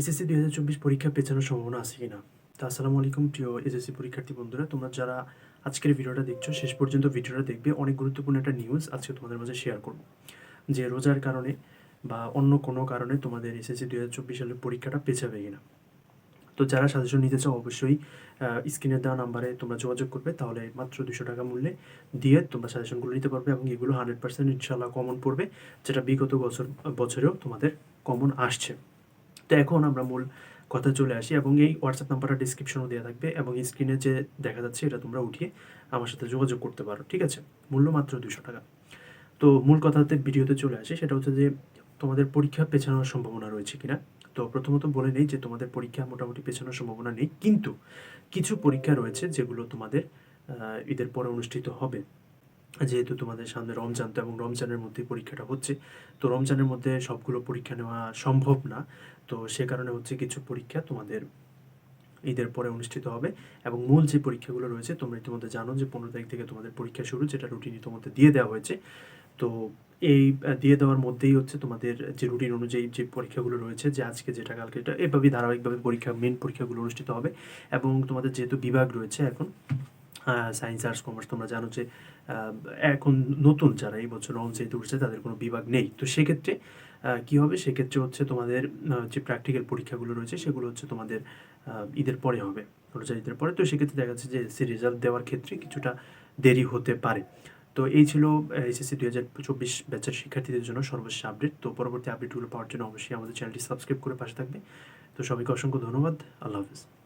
SSC দুই হাজার চব্বিশ পরীক্ষা পেছানোর সম্ভাবনা আছে কি না তা আসসালামু আলাইকুম প্রিয় এসএসসি পরীক্ষার্থী বন্ধুরা, তোমরা যারা আজকের ভিডিওটা দেখছ, শেষ পর্যন্ত ভিডিওটা দেখবে। অনেক গুরুত্বপূর্ণ একটা নিউজ আজকে তোমাদের মাঝে শেয়ার করব। যে রোজার কারণে বা অন্য কোনো কারণে তোমাদের এসএসসি দুই হাজার চব্বিশ সালের পরীক্ষাটা পেছাবে কিনা? তো যারা সাজেশন নিতে চাও, অবশ্যই স্ক্রিনে দেওয়া নাম্বারে তোমরা যোগাযোগ করবে। তাহলে মাত্র দুশো টাকা মূল্যে দিয়ে তোমরা সাজেশনগুলো নিতে পারবে এবং এগুলো হান্ড্রেড পার্সেন্ট ইনশাল্লাহ কমন পড়বে, যেটা বিগত বছর, বছরেও তোমাদের কমন আসছে। তো এখন আমরা মূল কথা চলে আসি এবং এই হোয়াটসঅ্যাপ নাম্বারটা ডিসক্রিপশনও দেওয়া থাকবে এবং স্ক্রিনে যে দেখা যাচ্ছে এটা তোমরা উঠিয়ে আমার সাথে যোগাযোগ করতে পারো, ঠিক আছে? মূল্য মাত্র দুশো টাকা। তো মূল কথাতে ভিডিওতে চলে আসে, সেটা হচ্ছে যে তোমাদের পরীক্ষা পেছানোর সম্ভাবনা রয়েছে কিনা? তো প্রথমত বলে নেই যে তোমাদের পরীক্ষা মোটামুটি পেছানোর সম্ভাবনা নেই, কিন্তু কিছু পরীক্ষা রয়েছে যেগুলো তোমাদের ঈদের পরে অনুষ্ঠিত হবে। যেহেতু তোমাদের সামনে রমজান, তো এবং রমজানের মধ্যে পরীক্ষাটা হচ্ছে, তো রমজানের মধ্যে সবগুলো পরীক্ষা নেওয়া সম্ভব না। তো সে কারণে হচ্ছে কিছু পরীক্ষা তোমাদের ঈদের পরে অনুষ্ঠিত হবে এবং মূল যে পরীক্ষাগুলো রয়েছে, তোমরা ইতিমধ্যে জানো যে পনেরো তারিখ থেকে তোমাদের পরীক্ষা শুরু, যেটা রুটিন ইতিমধ্যে দিয়ে দেওয়া হয়েছে। তো এই দিয়ে দেওয়ার মধ্যেই হচ্ছে তোমাদের যে রুটিন অনুযায়ী যে পরীক্ষাগুলো রয়েছে, যে আজকে যেটা কালকে, এটা এভাবেই ধারাবাহিকভাবে পরীক্ষা মেন পরীক্ষাগুলো অনুষ্ঠিত হবে এবং তোমাদের যেহেতু বিভাগ রয়েছে এখন সায়েন্স আর্টস কমার্স তোমরা জানো যে এখন নতুন যারা এই বছর যেহেতু উঠছে তাদের কোনো বিভাগ নেই। তো সেক্ষেত্রে কি হবে? সেক্ষেত্রে হচ্ছে তোমাদের যে প্র্যাকটিক্যাল পরীক্ষাগুলো রয়েছে সেগুলো হচ্ছে তোমাদের ঈদের পরে হবে। রোজার ঈদের পরে। তো সেক্ষেত্রে দেখা যাচ্ছে যে সে রেজাল্ট দেওয়ার ক্ষেত্রে কিছুটা দেরি হতে পারে। তো এই ছিল এসএসসি দুই হাজার চব্বিশ ব্যাচের শিক্ষার্থীদের জন্য সর্বশেষ আপডেট তো পরবর্তী আপডেটগুলো পাওয়ার জন্য অবশ্যই আমাদের চ্যানেলটি সাবস্ক্রাইব করে পাশে থাকবে। তো সবাইকে অসংখ্য ধন্যবাদ। আল্লাহ হাফিজ।